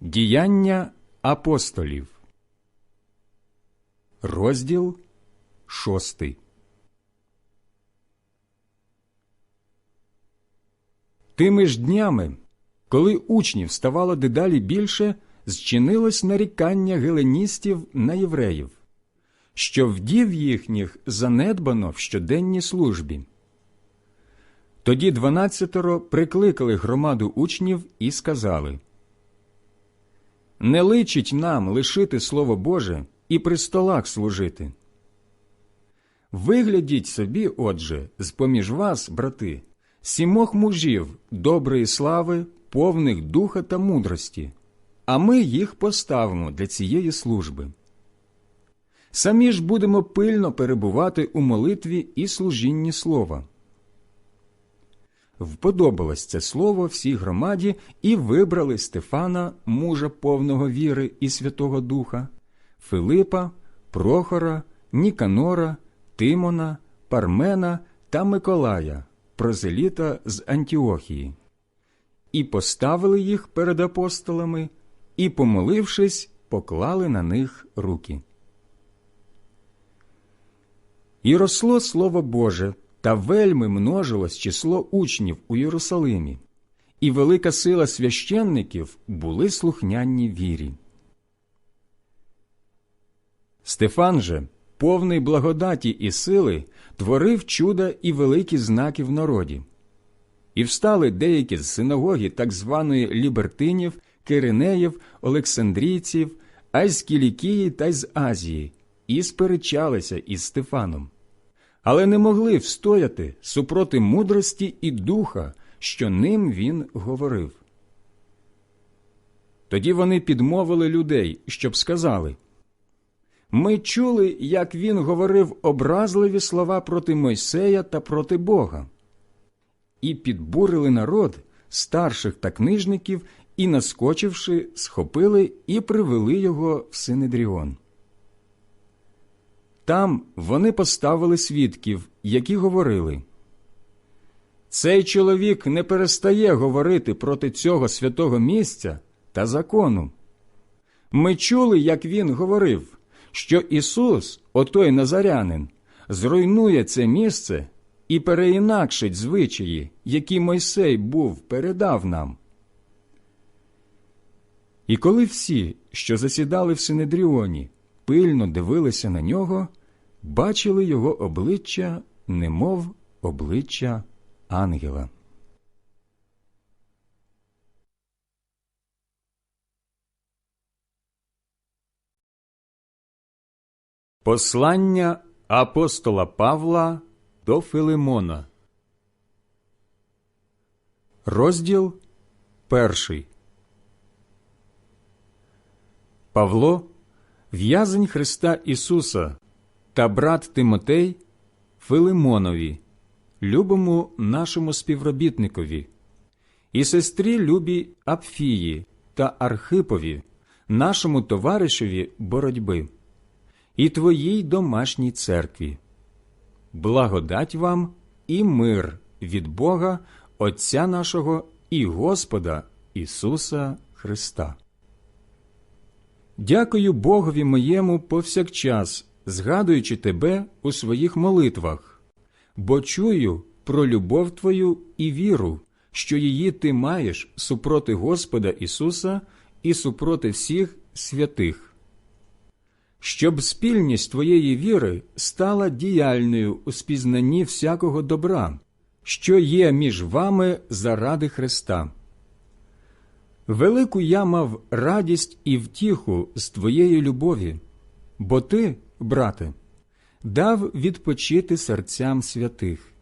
Діяння апостолів, розділ шостий. Тими ж днями, коли учнів ставало дедалі більше, зчинилось нарікання геленістів на євреїв, що вдів їхніх занедбано в щоденній службі. Тоді дванадцятеро прикликали громаду учнів і сказали Не личить нам лишити Слово Боже і при столах служити. Виглядіть собі, отже, з поміж вас, брати, сімох мужів доброї слави, повних духа та мудрості, а ми їх поставимо для цієї служби. Самі ж будемо пильно перебувати у молитві і служінні слова. Вподобалось це слово всій громаді і вибрали Стефана, мужа повного віри і Святого Духа, Филипа, Прохора, Ніканора, Тимона, Пармена та Миколая, прозеліта з Антіохії, і поставили їх перед апостолами, і, помолившись, поклали на них руки. І росло Слово Боже, та вельми множилось число учнів у Єрусалимі, і велика сила священників були слухняні вірі. Стефан же, повний благодаті і сили, творив чуда і великі знаки в народі. І встали деякі з синагоги так званої лібертинів, киринеїв, олександрійців, а та й з Азії, і сперечалися із Стефаном але не могли встояти супроти мудрості і духа, що ним він говорив. Тоді вони підмовили людей, щоб сказали Ми чули, як він говорив образливі слова проти Мойсея та проти Бога, і підбурили народ, старших та книжників, і, наскочивши, схопили і привели його в Синедріон. Там вони поставили свідків, які говорили Цей чоловік не перестає говорити проти цього святого місця та закону. Ми чули, як він говорив, що Ісус, отой Назарянин, зруйнує це місце і переінакшить звичаї, які Мойсей був передав нам. І коли всі, що засідали в Синедріоні, пильно дивилися на нього, бачили його обличчя, немов обличчя ангела. Послання апостола Павла до Филимона. Розділ перший. Павло, в'язень Христа Ісуса та брат Тимотей Филимонові, любому нашому співробітникові, і сестрі любі Апфії та Архипові, нашому товаришеві боротьби, і твоїй домашній церкві. Благодать вам і мир від Бога, Отця нашого і Господа Ісуса Христа. Дякую Богові моєму повсякчас згадуючи тебе у своїх молитвах, бо чую про любов твою і віру, що її ти маєш супроти Господа Ісуса і супроти всіх святих. Щоб спільність твоєї віри стала діяльною у спізнанні всякого добра, що є між вами заради Христа. Велику я мав радість і втіху з твоєї любові, бо ти брате, дав відпочити серцям святих.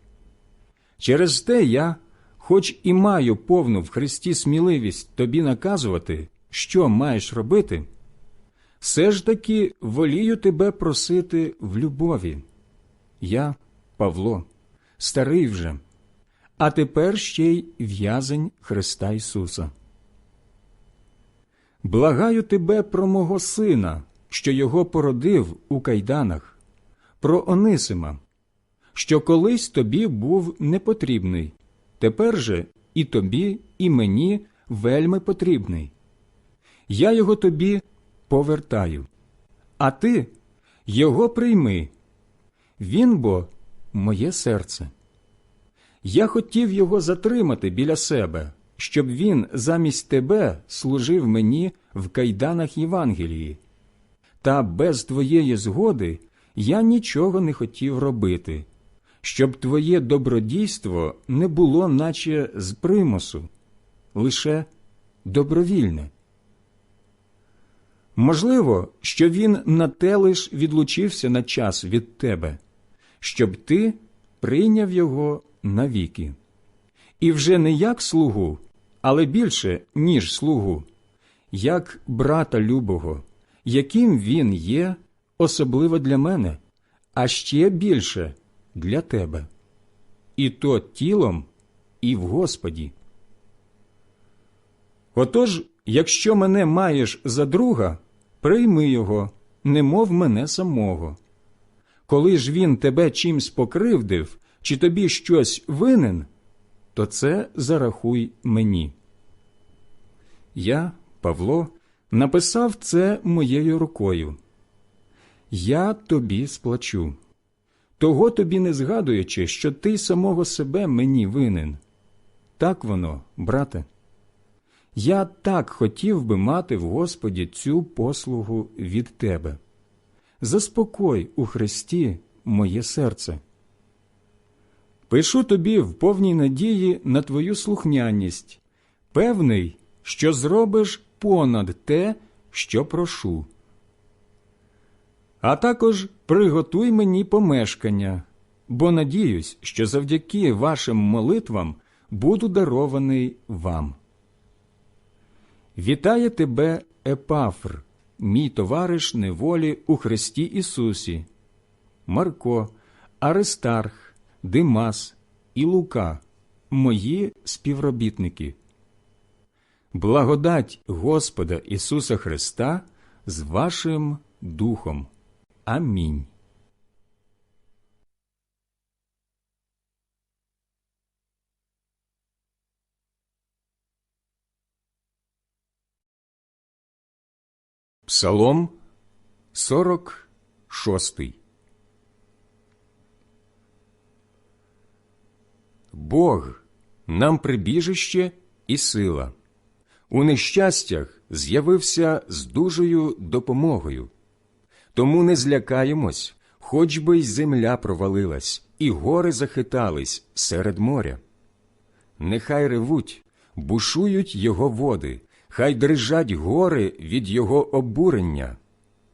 Через те я, хоч і маю повну в Христі сміливість тобі наказувати, що маєш робити, все ж таки волію тебе просити в любові. Я, Павло, старий вже, а тепер ще й в'язень Христа Ісуса. Благаю тебе про мого сина, що його породив у кайданах, про Онисима, що колись тобі був непотрібний, тепер же і тобі, і мені вельми потрібний. я його тобі повертаю, а ти його прийми. Він бо моє серце. Я хотів його затримати біля себе, щоб він замість тебе служив мені в кайданах Євангелії. Та без твоєї згоди я нічого не хотів робити, щоб твоє добродійство не було, наче з примусу, лише добровільне. Можливо, що він на те лиш відлучився на час від тебе, щоб ти прийняв його навіки. І вже не як слугу, але більше, ніж слугу, як брата любого, яким він є, особливо для мене, а ще більше для тебе, і то тілом, і в Господі. Отож, якщо мене маєш за друга, прийми його, немов мене самого. Коли ж він тебе чимсь покривдив, чи тобі щось винен, то це зарахуй мені. Я, Павло, написав це моєю рукою. Я тобі сплачу. Того тобі не згадуючи, що ти самого себе мені винен. Так воно, брате. Я так хотів би мати в Господі цю послугу від тебе. Заспокой у Христі моє серце. Пишу тобі в повній надії на твою слухняність, певний, що зробиш понад те, що прошу. А також приготуй мені помешкання, бо надіюсь, що завдяки вашим молитвам буду дарований вам. Вітає тебе, Епафр, мій товариш неволі у Христі Ісусі, Марко, Аристарх, Димас і Лука, мої співробітники. Благодать Господа Ісуса Христа з вашим Духом. Амінь. Псалом 46 Бог нам прибіжище і сила. У нещастях з'явився з дужою допомогою. Тому не злякаємось, хоч би й земля провалилась, і гори захитались серед моря. Нехай ревуть, бушують його води, хай дрижать гори від його обурення.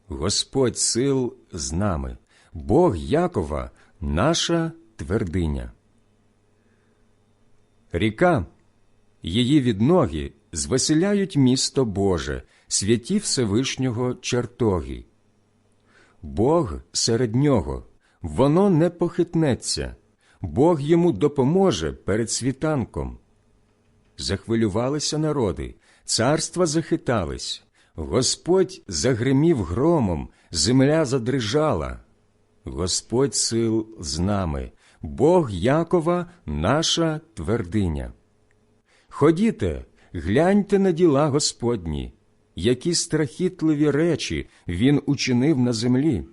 Господь сил з нами, Бог Якова, наша твердиня. Ріка, її відноги звеселяють місто Боже, святі Всевишнього чертоги. Бог серед нього, воно не похитнеться, Бог йому допоможе перед світанком. Захвилювалися народи, царства захитались, Господь загримів громом, земля задрижала. Господь сил з нами, Бог Якова, наша твердиня. Ходіте, гляньте на діла Господні, які страхітливі речі Він учинив на землі.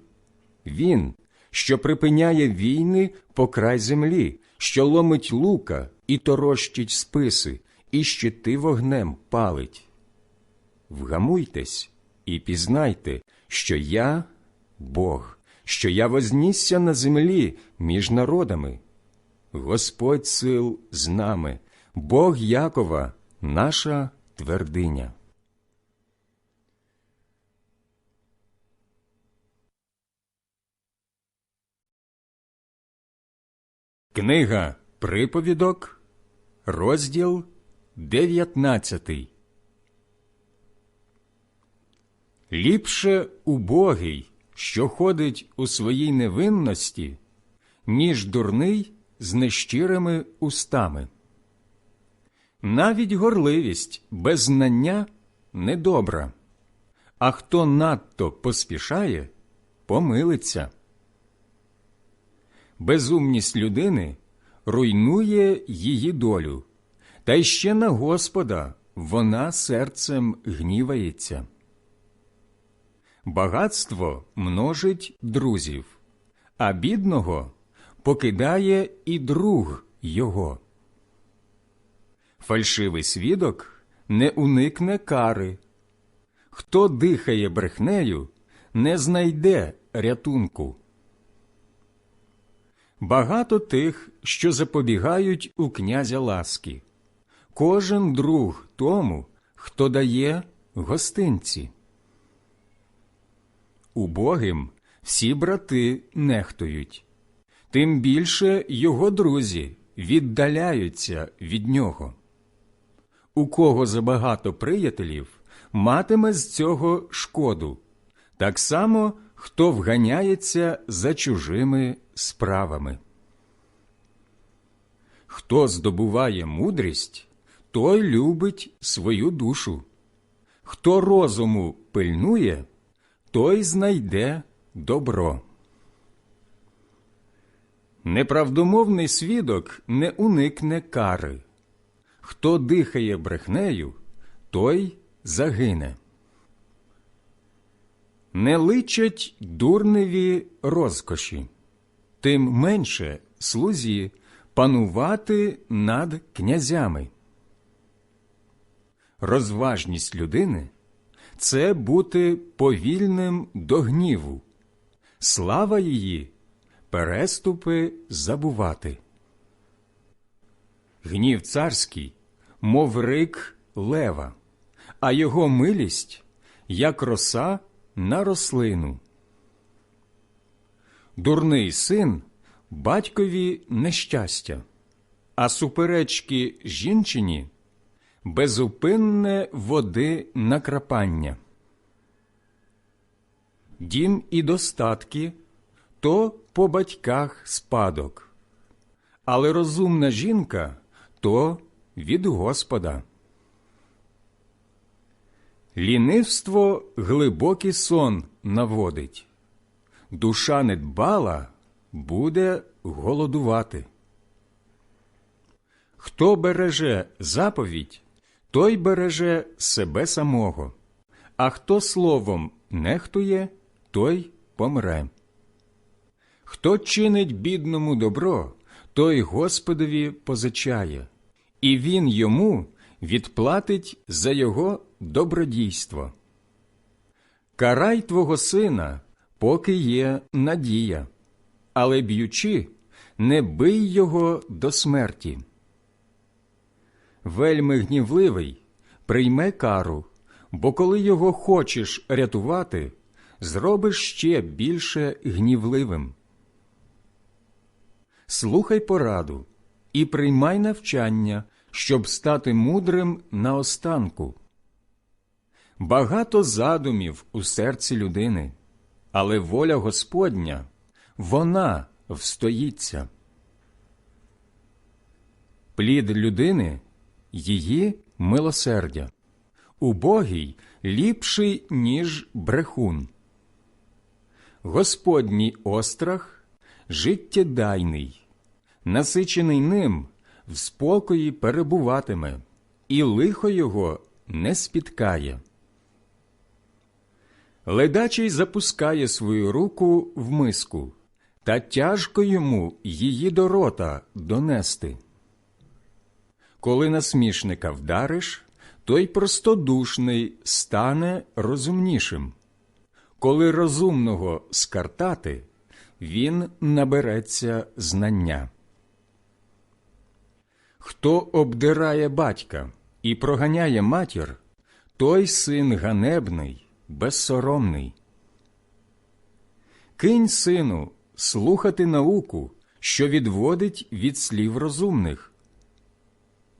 Він, що припиняє війни по край землі, що ломить лука і торощить списи, і щити вогнем палить. Вгамуйтесь і пізнайте, що я Бог, що я вознісся на землі між народами. Господь сил з нами, Бог Якова, наша твердиня. Книга Приповідок, розділ 19 Ліпше убогий, що ходить у своїй невинності, ніж дурний з нещирими устами. Навіть горливість без знання недобра, а хто надто поспішає, помилиться. Безумність людини руйнує її долю, та й ще на Господа вона серцем гнівається. Багатство множить друзів, а бідного покидає і друг його. Фальшивий свідок не уникне кари. Хто дихає брехнею, не знайде рятунку. Багато тих, що запобігають у князя ласки. Кожен друг тому, хто дає гостинці. Убогим всі брати нехтують, тим більше його друзі віддаляються від нього. У кого забагато приятелів, матиме з цього шкоду, так само, хто вганяється за чужими справами. Хто здобуває мудрість, той любить свою душу. Хто розуму пильнує, той знайде добро. Неправдомовний свідок не уникне кари. Хто дихає брехнею, той загине. Не личать дурневі розкоші, тим менше слузі панувати над князями. Розважність людини це бути повільним до гніву, слава її переступи забувати. Гнів царський, мов рик лева, а його милість, як роса на рослину. Дурний син батькові нещастя, а суперечки жінчині безупинне води накрапання. Дім і достатки то по батьках спадок, але розумна жінка то від Господа. Лінивство глибокий сон наводить, душа недбала буде голодувати. Хто береже заповідь, той береже себе самого, а хто словом нехтує, той помре. Хто чинить бідному добро, той Господові позичає, і він йому відплатить за його добродійство. Карай твого сина, поки є надія, але б'ючи, не бий його до смерті. Вельми гнівливий прийме кару, бо коли його хочеш рятувати, зробиш ще більше гнівливим. Слухай пораду і приймай навчання, щоб стати мудрим наостанку. Багато задумів у серці людини, але воля Господня вона встоїться. Плід людини її милосердя, убогий ліпший, ніж брехун. Господній острах життєдайний, насичений ним в спокої перебуватиме, і лихо його не спіткає. Ледачий запускає свою руку в миску, та тяжко йому її до рота донести. Коли насмішника вдариш, той простодушний стане розумнішим. Коли розумного скартати, він набереться знання. Хто обдирає батька і проганяє матір, той син ганебний, безсоромний. Кинь сину слухати науку, що відводить від слів розумних.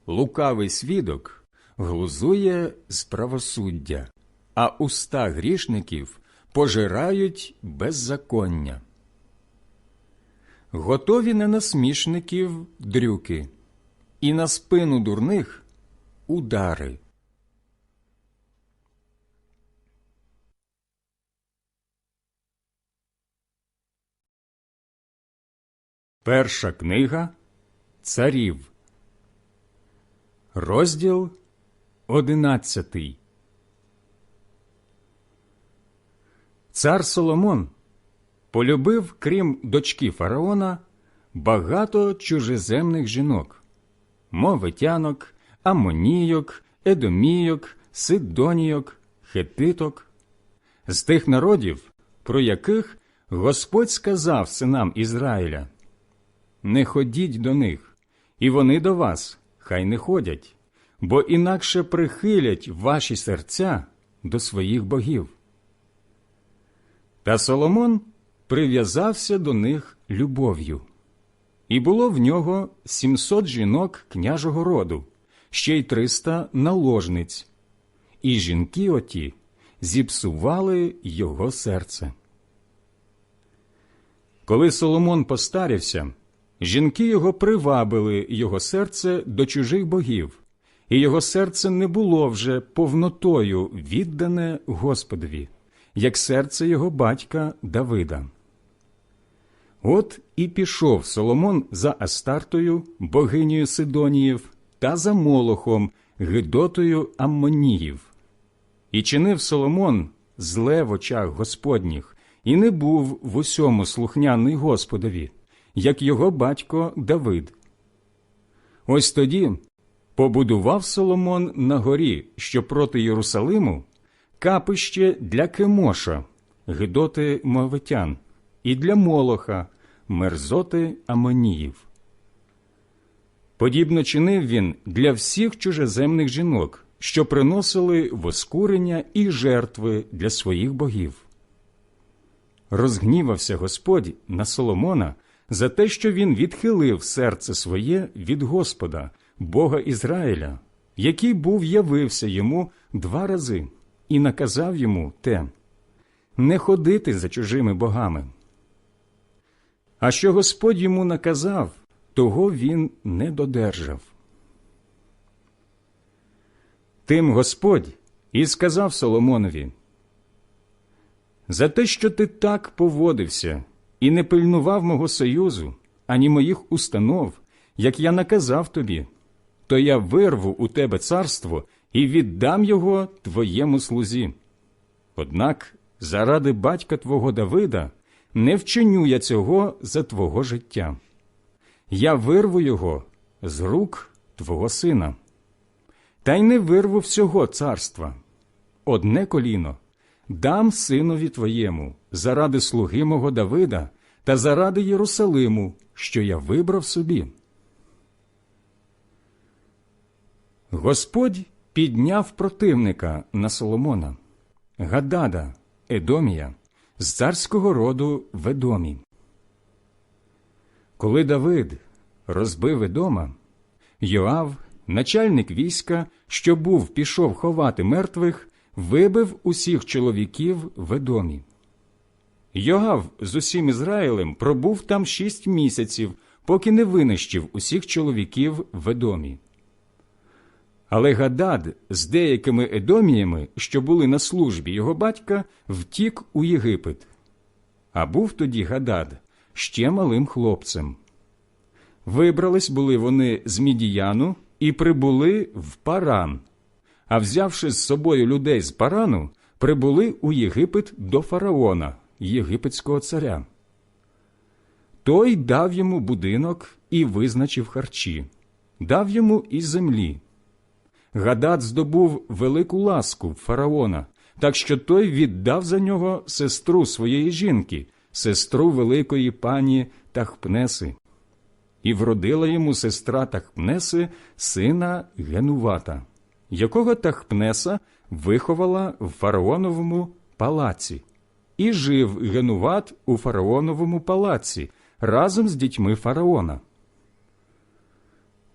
Лукавий свідок глузує з правосуддя, а уста грішників пожирають беззаконня. Готові на насмішників дрюки, і на спину дурних удари. Перша книга Царів, розділ одинадцятий. Цар Соломон полюбив, крім дочки фараона, багато чужеземних жінок мовитянок, амонійок, едомійок, сидонійок, хетиток, з тих народів, про яких Господь сказав синам Ізраїля Не ходіть до них, і вони до вас, хай не ходять, бо інакше прихилять ваші серця до своїх богів. Та Соломон прив'язався до них любов'ю. І було в нього сімсот жінок княжого роду, ще й триста наложниць, і жінки оті зіпсували його серце. Коли Соломон постарівся, жінки його привабили його серце до чужих богів, і його серце не було вже повнотою віддане Господові, як серце його батька Давида. От і пішов Соломон за Астартою, богинею Сидоніїв, та за Молохом, Гидотою Аммоніїв. І чинив Соломон зле в очах Господніх, і не був в усьому слухняний Господові, як його батько Давид. Ось тоді побудував Соломон на горі, що проти Єрусалиму, капище для Кемоша, Гидоти Мовитян, і для Молоха, мерзоти Амоніїв. Подібно чинив він для всіх чужеземних жінок, що приносили воскурення і жертви для своїх богів. Розгнівався Господь на Соломона за те, що він відхилив серце своє від Господа, Бога Ізраїля, який був явився йому два рази, і наказав йому те не ходити за чужими богами. А що Господь йому наказав, того він не додержав. Тим Господь і сказав Соломонові За те, що ти так поводився і не пильнував мого союзу, ані моїх установ, як я наказав тобі, то я вирву у тебе царство і віддам його твоєму слузі. Однак заради батька твого Давида не вчиню я цього за твого життя. Я вирву його з рук твого сина. Та й не вирву всього царства. Одне коліно дам синові твоєму заради слуги мого Давида та заради Єрусалиму, що я вибрав собі. Господь підняв противника на Соломона, Гадада, Едомія, з царського роду Ведомі. Коли Давид розбив Едома, Йоав, начальник війська, що був пішов ховати мертвих, вибив усіх чоловіків в Едомі. Йоав з усім Ізраїлем пробув там шість місяців, поки не винищив усіх чоловіків в Едомі. Але Гадад з деякими едоміями, що були на службі його батька, втік у Єгипет. А був тоді Гадад ще малим хлопцем. Вибрались були вони з Мідіяну і прибули в Паран, а взявши з собою людей з Парану, прибули у Єгипет до фараона, єгипетського царя. Той дав йому будинок і визначив харчі, дав йому і землі. Гадад здобув велику ласку фараона, так що той віддав за нього сестру своєї жінки, сестру великої пані Тахпнеси. І вродила йому сестра Тахпнеси сина Генувата, якого Тахпнеса виховала в фараоновому палаці, і жив Генуват у фараоновому палаці разом з дітьми фараона.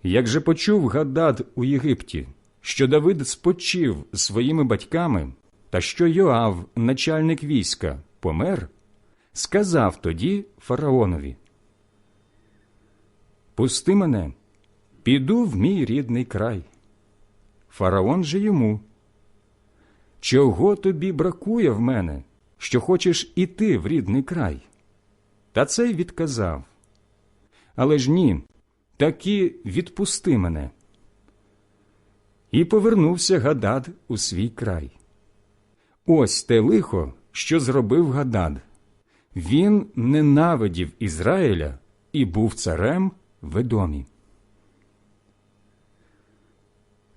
Як же почув Гадад у Єгипті, що Давид спочив з своїми батьками, та що Йоав, начальник війська, помер, сказав тоді фараонові: Пусти мене, піду в мій рідний край. Фараон же йому. Чого тобі бракує в мене, що хочеш іти в рідний край? Та цей відказав. Але ж ні, таки відпусти мене. І повернувся Гадад у свій край. Ось те лихо, що зробив Гадад. Він ненавидів Ізраїля і був царем в.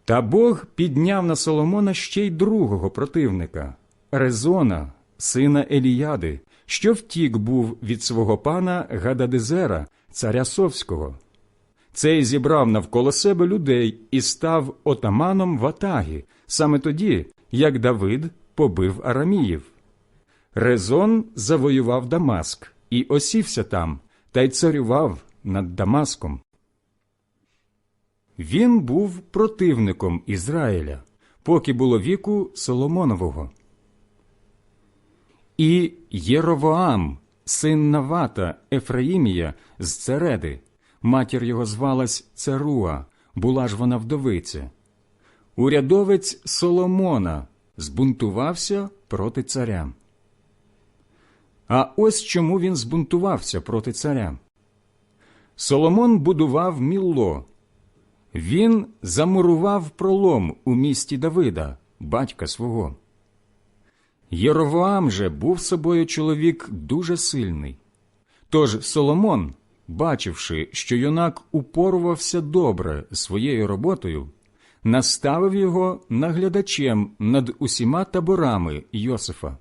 Та Бог підняв на Соломона ще й другого противника Резона, сина Еліяди, що втік був від свого пана Гададезера, царя Совського. Цей зібрав навколо себе людей і став отаманом ватаги, саме тоді, як Давид побив Араміїв. Резон завоював Дамаск і осівся там, та й царював над Дамаском. Він був противником Ізраїля, поки було віку Соломонового. І Єровоам, син Навата Ефраїмія з Цереди, матір його звалась Церуа, була ж вона вдовиця. Урядовець Соломона збунтувався проти царя. А ось чому він збунтувався проти царя. Соломон будував мілло. Він замурував пролом у місті Давида, батька свого. Єровоам же був собою чоловік дуже сильний. Тож Соломон, бачивши, що юнак упорувався добре своєю роботою, наставив його наглядачем над усіма таборами Йосифа.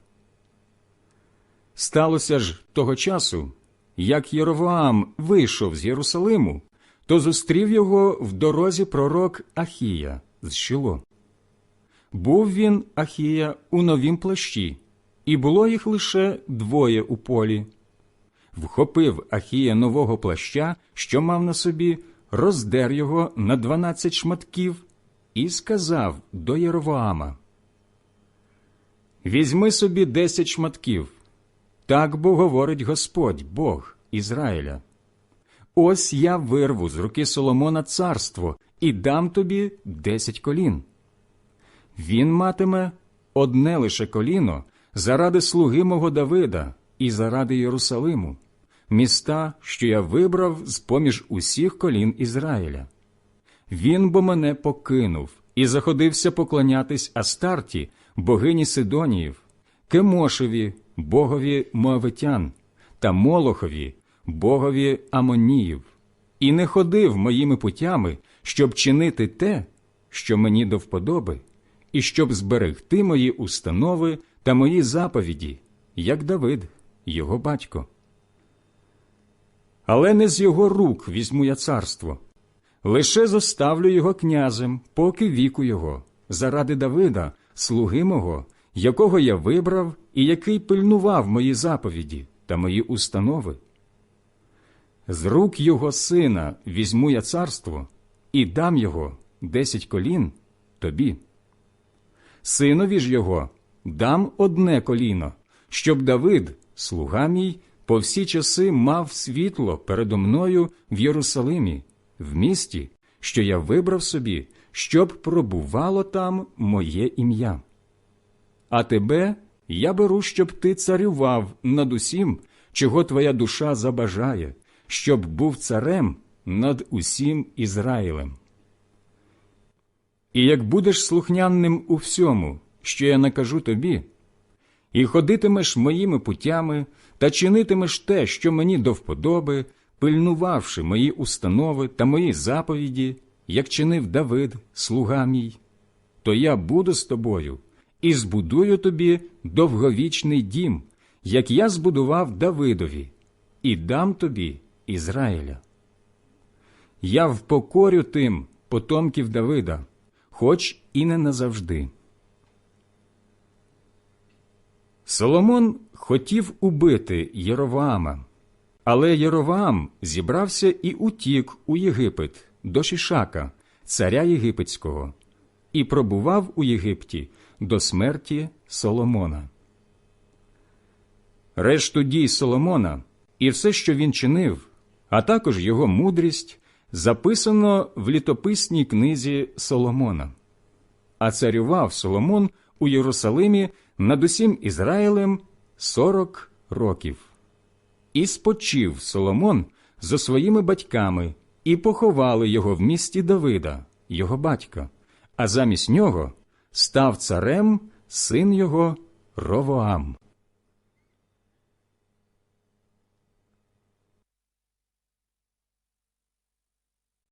Сталося ж того часу, як Єровоам вийшов з Єрусалиму, то зустрів його в дорозі пророк Ахія з Шило. Був він, Ахія, у новім плащі, і було їх лише двоє у полі. Вхопив Ахія нового плаща, що мав на собі, роздер його на дванадцять шматків, і сказав до Єровоама Візьми собі десять шматків. Так бо говорить Господь, Бог Ізраїля. Ось я вирву з руки Соломона царство і дам тобі десять колін. Він матиме одне лише коліно заради слуги мого Давида і заради Єрусалиму, міста, що я вибрав з поміж усіх колін Ізраїля. Він бо мене покинув і заходився поклонятись Астарті, богині Сидоніїв, Кемошеві, богові Моавитян, та Молохові, богові Амоніїв, і не ходив моїми путями, щоб чинити те, що мені до вподоби, і щоб зберегти мої установи та мої заповіді, як Давид, його батько. Але не з його рук візьму я царство, лише зоставлю його князем, поки віку його, заради Давида, слуги мого, якого я вибрав і який пильнував мої заповіді та мої установи. З рук його сина візьму я царство і дам його десять колін тобі. Синові ж його дам одне коліно, щоб Давид, слуга мій, по всі часи мав світло передо мною в Єрусалимі, в місті, що я вибрав собі, щоб пробувало там моє ім'я. А тебе я беру, щоб ти царював над усім, чого твоя душа забажає, щоб був царем над усім Ізраїлем. І як будеш слухнянним у всьому, що я накажу тобі, і ходитимеш моїми путями та чинитимеш те, що мені до вподоби, пильнувавши мої установи та мої заповіді, як чинив Давид, слуга мій, то я буду з тобою і збудую тобі довговічний дім, як я збудував Давидові, і дам тобі Ізраїля. Я впокорю тим потомків Давида, хоч і не назавжди. Соломон хотів убити Єроваама, але Єроваам зібрався і утік у Єгипет до Шішака, царя єгипетського, і пробував у Єгипті до смерті Соломона. Решту дій Соломона і все, що він чинив, а також його мудрість, записано в літописній книзі Соломона. А царював Соломон у Єрусалимі над усім Ізраїлем сорок років. І спочив Соломон зо своїми батьками, і поховали його в місті Давида, його батька, а замість нього став царем син його Ровоам.